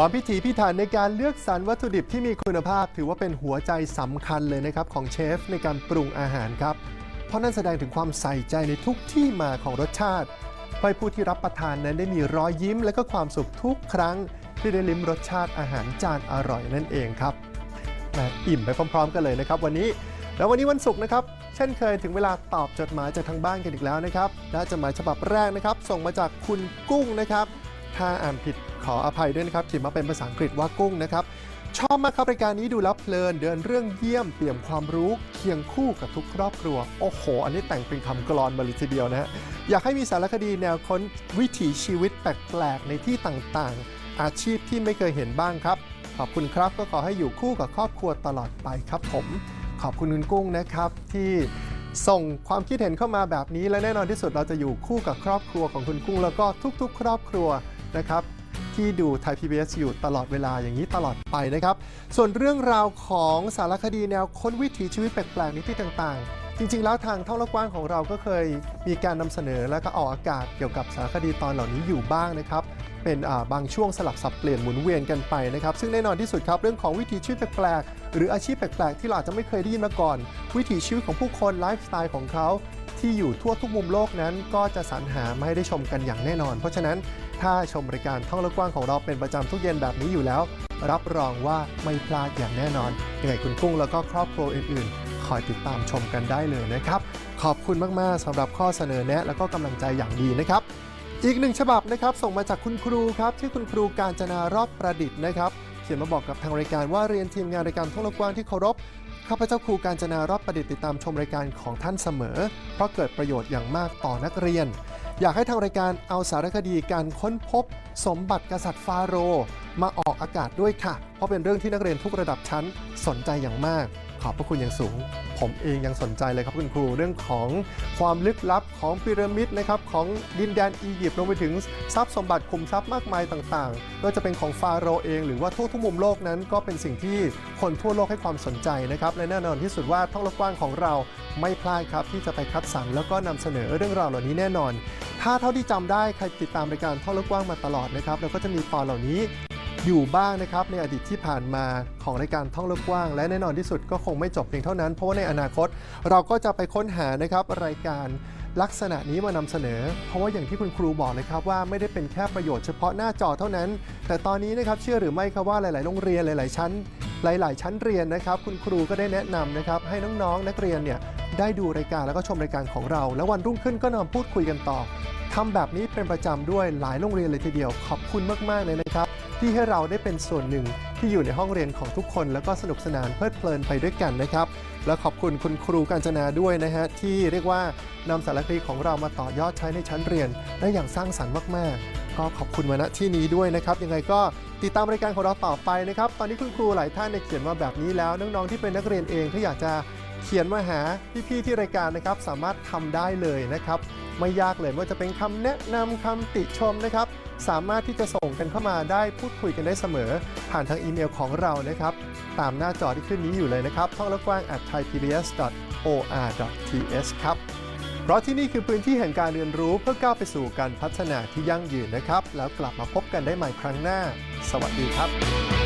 ความพิถีพิถันในการเลือกสรรวัตถุดิบที่มีคุณภาพ ถือว่าเป็นหัวใจสำคัญเลยนะครับของเชฟในการปรุงอาหารครับ เพราะนั่นแสดงถึงความใส่ใจในทุกที่มาของรสชาติเพื่อให้ผู้ที่รับประทานนั้นได้มีรอยยิ้มและก็ความสุขทุกครั้ง ที่ได้ลิ้มรสชาติอาหารจานอร่อยนั่นเองครับแหมอิ่มไปพร้อม ๆ กันเลยนะครับ วันนี้ แล้ววันนี้วันศุกร์นะครับ เช่นเคยถึงเวลาตอบจดหมายจากทางบ้านกันอีกแล้วนะครับและจดหมายฉบับแรกนะครับ ส่งมาจากคุณกุ้งนะครับ ถ้าอ่านผิดขออภัยด้วยนะครับเขียนมาเป็นภาษาอังกฤษว่ากุ้งนะครับ ชอบมากครับรายการนี้ดูแล้วเพลิน เดินเรื่องเยี่ยมเปี่ยมความรู้เคียงคู่กับทุกครอบครัว โอ้โห อันนี้แต่งเป็นคำกลอนมาเลยทีเดียวนะฮะอยากให้มีสารคดีแนวค้นวิถีชีวิตแปลกๆในที่ต่างๆ อาชีพที่ไม่เคยเห็นบ้างครับ ขอบคุณครับก็ขอให้อยู่คู่กับครอบครัวตลอดไปครับผม ขอบคุณคุณกุ้งนะครับที่ส่งความคิดเห็นเข้ามาแบบนี้และแน่นอนที่สุดเราจะอยู่คู่กับครอบครัวของคุณกุ้งแล้วก็ทุกๆ ครอบครัว นะครับที่ดูไทย PBS อยู่ตลอดเวลาอย่างนี้ตลอดไปนะครับ ส่วนเรื่องราวของสารคดีแนวค้นวิถีชีวิตแปลกๆนที่ต่างๆ จริง ๆ แล้วทางท่องละกว้างของเราก็เคยมีการนำเสนอและก็ออกอากาศเกี่ยวกับสารคดีตอนเหล่านี้อยู่บ้างนะครับ เป็นบางช่วงสลับสับเปลี่ยนหมุนเวียนกันไปนะครับ ซึ่งแน่นอนที่สุดครับเรื่องของวิถีชีวิตแปลกๆ หรืออาชีพแปลกๆ ที่เราอาจจะไม่เคยได้ยินมาก่อน วิถีชีวิตของผู้คนไลฟ์สไตล์ของเขาที่อยู่ทั่วทุกมุมโลกนั้น ก็จะสรรหามาให้ได้ชมกันอย่างแน่นอน เพราะฉะนั้นถ้าชมรายการท่องและกว้างของเราเป็นประจำทุกเย็นแบบนี้อยู่แล้ว รับรองว่าไม่พลาดอย่างแน่นอนยังไงคุณกุ้งแล้วก็ครอบครัวอื่นๆ คอยติดตามชมกันได้เลยนะครับ ขอบคุณมากๆสำหรับข้อเสนอแนะ และก็กำลังใจอย่างดีนะครับ อีกหนึ่งฉบับนะครับส่งมาจากคุณครูครับที่คุณครูการจนารอดประดิษฐ์นะครับ ขียนมาบอกกับทางรายการว่าเรียนทีมงานรายการท่องโลกว้างที่เคารพข้าพเจ้าครูการจนารอบประดิษฐ์ติดตามชมรายการของท่านเสมอ เพราะเกิดประโยชน์อย่างมากต่อนักเรียน อยากให้ทางรายการเอาสารคดีการค้นพบ สมบัติกษัตริย์ฟาโรห์ มาออกอากาศด้วยค่ะ เพราะเป็นเรื่องที่นักเรียนทุกระดับชั้นสนใจอย่างมาก ขอบพระคุณอย่างสูง ผมเองยังสนใจเลยครับคุณครูเรื่องของความลึกลับของพีระมิดนะครับของดินแดนอียิปต์รวมไปถึงทรัพย์สมบัติคุมทรัพย์มากมายต่างๆไม่ว่าจะเป็นของฟาโรห์เอง หรือว่าทั่วทุกมุมโลกนั้น ก็เป็นสิ่งที่คนทั่วโลกให้ความสนใจนะครับและแน่นอนที่สุดว่าท่องโลกกว้างของเราไม่พลาดครับที่จะไปคัดสรรแล้วก็นำเสนอเรื่องราวเหล่านี้แน่นอน ถ้าเท่าที่จำได้ใครติดตามรายการท่องโลกกว้างมาตลอดนะครับเราก็จะมีตอนเหล่านี้ อยู่บ้างนะครับในอดีตที่ผ่านมาของรายการท่องโลกกว้าง และแน่นอนที่สุดก็คงไม่จบเพียงเท่านั้น เพราะว่าในอนาคตเราก็จะไปค้นหานะครับรายการลักษณะนี้มานำเสนอ เพราะว่าอย่างที่คุณครูบอกนะครับว่าไม่ได้เป็นแค่ประโยชน์เฉพาะหน้าจอเท่านั้น แต่ตอนนี้นะครับเชื่อหรือไม่ครับว่าหลาย ๆ โรงเรียนหลาย ๆ ชั้น หลาย ๆ ชั้นเรียนนะครับ คุณครูก็ได้แนะนำนะครับให้น้อง ๆ นักเรียนเนี่ยได้ดูรายการแล้วก็ชมรายการของเรา แล้ววันรุ่งขึ้นก็นำพูดคุยกันต่อทำแบบนี้เป็นประจำด้วยหลายโรงเรียนเลยทีเดียว ขอบคุณมาก ๆ เลยนะครับ ที่ให้เราได้เป็นส่วนหนึ่งที่อยู่ในห้องเรียนของทุกคน แล้วก็สนุกสนานเพลิดเพลินไปด้วยกันนะครับ และขอบคุณคุณครูกาญจนาด้วยนะฮะที่เรียกว่านำสารคดีของเรามาต่อยอดใช้ในชั้นเรียน ได้อย่างสร้างสรรค์มากๆ ก็ขอบคุณมาณที่นี้ด้วยนะครับ ยังไงก็ติดตามรายการของเราต่อไปนะครับ ตอนนี้คุณครูหลายท่านเนี่ยเขียนมาแบบนี้แล้วน้องๆที่เป็นนักเรียนเองถ้าอยากจะเขียนมาหาพี่ๆที่รายการนะครับสามารถทำได้เลยนะครับ ไม่ยากเลยไม่ว่าจะเป็นคำแนะนำคำติชมนะครับ สามารถที่จะส่งกันเข้ามาได้พูดคุยกันได้เสมอ ผ่านทางอีเมลของเรานะครับ ตามหน้าจอที่ขึ้นนี้อยู่เลยนะครับท่องและกว้าง at thaipbs.or.th ครับ เพราะที่นี่คือพื้นที่แห่งการเรียนรู้เพื่อก้าวไปสู่การพัฒนาที่ยั่งยืนนะครับ แล้วกลับมาพบกันได้ใหม่ครั้งหน้า สวัสดีครับ